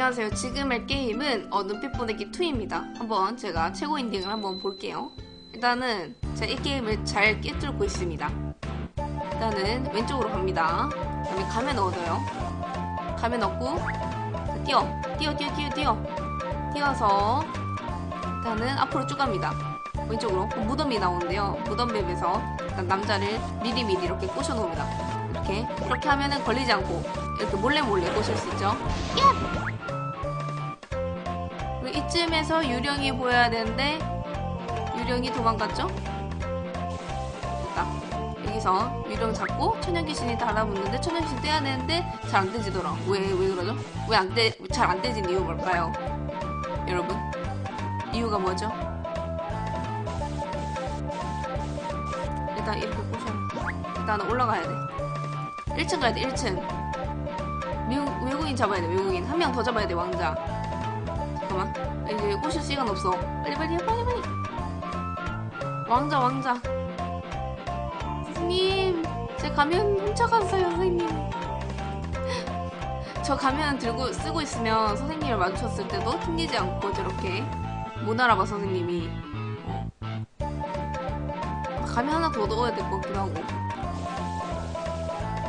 안녕하세요. 지금 할 게임은 어, 눈빛 보내기 2입니다. 한번 제가 최고 인딩을 한번 볼게요. 일단은 제가 이 게임을 잘 깨뚫고 있습니다. 일단은 왼쪽으로 갑니다. 그 다음에 가면 얻어요. 가면 얻고 자, 뛰어, 뛰어, 뛰어, 뛰어, 뛰어, 뛰어서 일단은 앞으로 쭉 갑니다. 왼쪽으로 무덤이 나오는데요. 무덤 맵에서 일단 남자를 미리미리 이렇게 꼬셔놓습니다. 이렇게 이렇게 하면은 걸리지 않고 이렇게 몰래 몰래 꼬실 수 있죠. 그리고 이쯤에서 유령이 보여야 되는데 유령이 도망갔죠? 됐다. 여기서 유령 잡고 천연귀신이 달라붙는데 천연귀신 떼야 되는데 잘 안 되지더라. 왜, 왜 그러죠? 왜 안 돼, 잘 안 되진 이유 뭘까요? 여러분? 이유가 뭐죠? 일단 이렇게 꼬셔. 일단 올라가야 돼. 1층 가야 돼, 1층. 미국, 외국인 잡아야 돼, 외국인. 한 명 더 잡아야 돼, 왕자. 이제 꼬실 시간 없어. 빨리, 빨리, 빨리, 빨리. 왕자, 왕자. 선생님, 제 가면 훔쳐갔어요, 선생님. 저 가면 들고 쓰고 있으면 선생님을 마주쳤을 때도 튕기지 않고 저렇게 못 알아봐, 선생님이. 어. 가면 하나 더 넣어야 될 것 같기도 하고.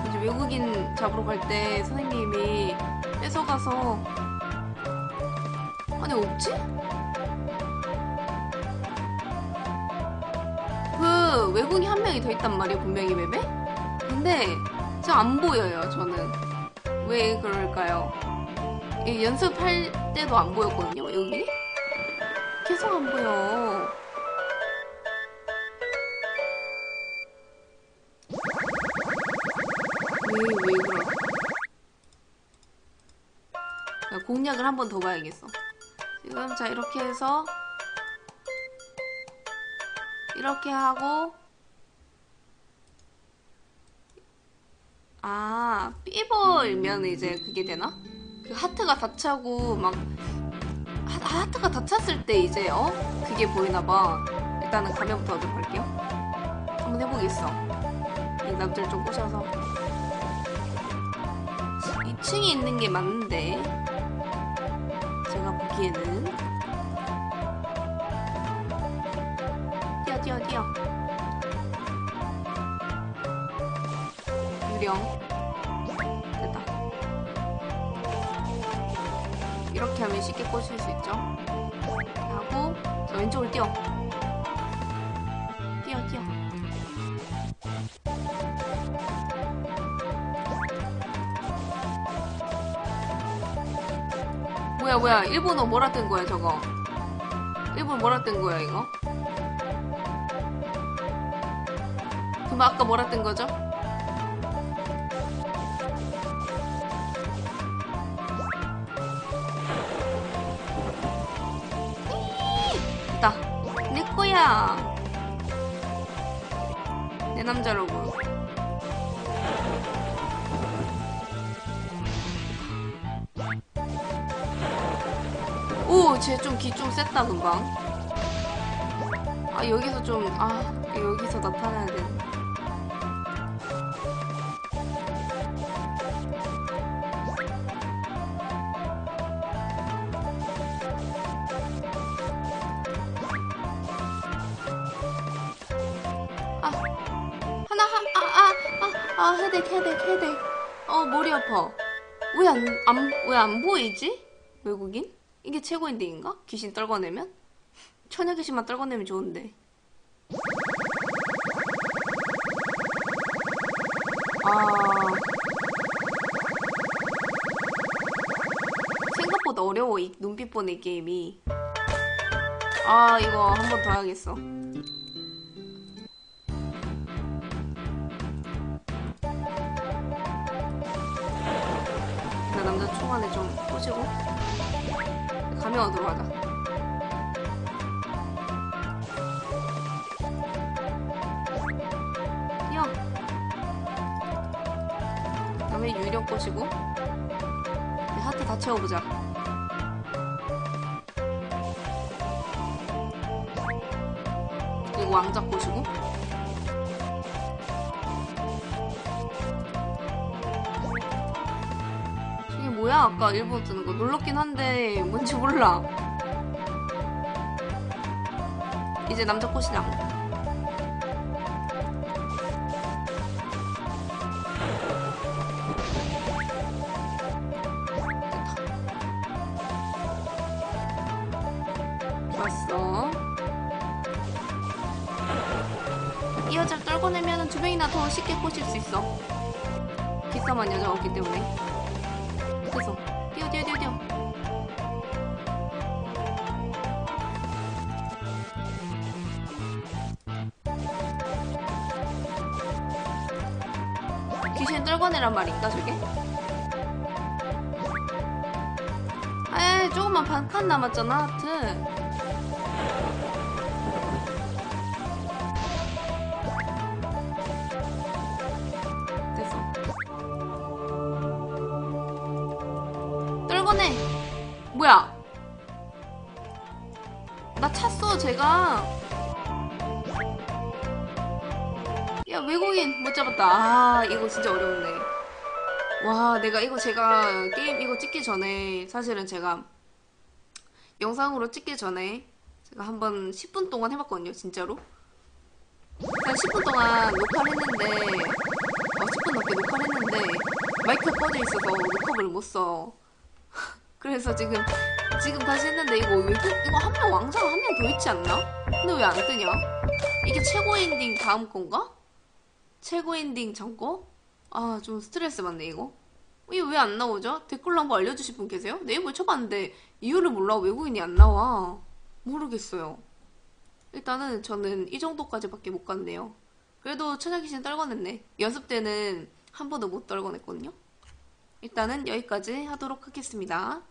이제 외국인 잡으러 갈 때 선생님이 뺏어가서 아니 없지? 그 외국인 한 명이 더 있단 말이에요 분명히 맵에 근데 지금 안 보여요 저는 왜 그럴까요? 이 연습할 때도 안 보였거든요 외국인이 계속 안 보여 왜, 왜? 야, 공략을 한 번 더 봐야겠어. 지금 자 이렇게 해서 이렇게 하고 아 삐버면 이제 그게 되나? 그 하트가 다 차고 막 하, 하트가 다 찼을 때 이제 어 그게 보이나 봐. 일단은 가면부터 하도록 할게요. 한번 해보겠어. 이 남자를 좀 꼬셔서 2층에 있는 게 맞는데 제가 보기에는. 뛰어 뛰어 뛰어. 유령. 됐다. 이렇게 하면 쉽게 꽂힐 수 있죠? 하고 저 왼쪽을 뛰어. 뛰어 뛰어 뭐야 뭐야. 일본어 뭐라 뜬 거야 저거? 일본 뭐라 뜬 거야 이거? 그럼 아까 뭐라 뜬 거죠? 있다. 내 거야. 내 남자라고 쟤좀 기 좀 셌다, 금방. 아, 여기서 좀, 아, 여기서 나타나야 돼. 아, 하나, 한, 아, 아, 아, 아, 헤덱, 헤덱, 헤덱. 어, 머리 아파. 왜 안, 안, 왜 안 보이지? 외국인? 이게 최고 인딩인가? 귀신 떨궈내면? 처녀 귀신만 떨궈내면 좋은데. 아. 생각보다 어려워, 이 눈빛 보내 게임이. 아, 이거 한 번 더 해야겠어. 나 남자 총 안에 좀 꼬시고. 가면 얻으러 가자. 뛰어. 그다음에 유령 꼬시고 하트 다 채워보자. 그리고 왕자 꼬시고 뭐야? 아까 일본 뜨는 거 놀랍긴 한데 뭔지 몰라. 이제 남자 꽃이냐 좋았어. 이 여자를 떨궈내면 두 명이나 더 쉽게 꼬실 수 있어. 기싸만 여자가 없기 때문에 됐어 뛰어 뛰어 뛰어 뛰어. 귀신 떨궈내란 말인가 저게? 에이 조금만 반 칸 남았잖아 하트 떨궈내 뭐야? 나 찼어 제가. 야 외국인 못 잡았다. 아 이거 진짜 어려운데. 와 내가 이거 제가 게임 이거 찍기 전에 사실은 제가 영상으로 찍기 전에 제가 한번 10분 동안 해봤거든요 진짜로. 한 10분 동안 녹화를 했는데 어, 10분 넘게 녹화를 했는데 마이크가 꺼져 있어서 녹화를 못써 그래서 지금 지금 다시 했는데 이거 외국 이거 한 명 왕자가 한 명 더 있지 않나? 근데 왜 안 뜨냐? 이게 최고 엔딩 다음 건가? 최고 엔딩 전 거? 아, 좀 스트레스 받네, 이거. 이거 왜 안 나오죠? 댓글로 한번 알려주실 분 계세요? 네이버 쳐봤는데 이유를 몰라 외국인이 안 나와. 모르겠어요. 일단은 저는 이 정도까지밖에 못 갔네요. 그래도 천하귀신 떨궈냈네. 연습 때는 한 번도 못 떨궈냈거든요. 일단은 여기까지 하도록 하겠습니다.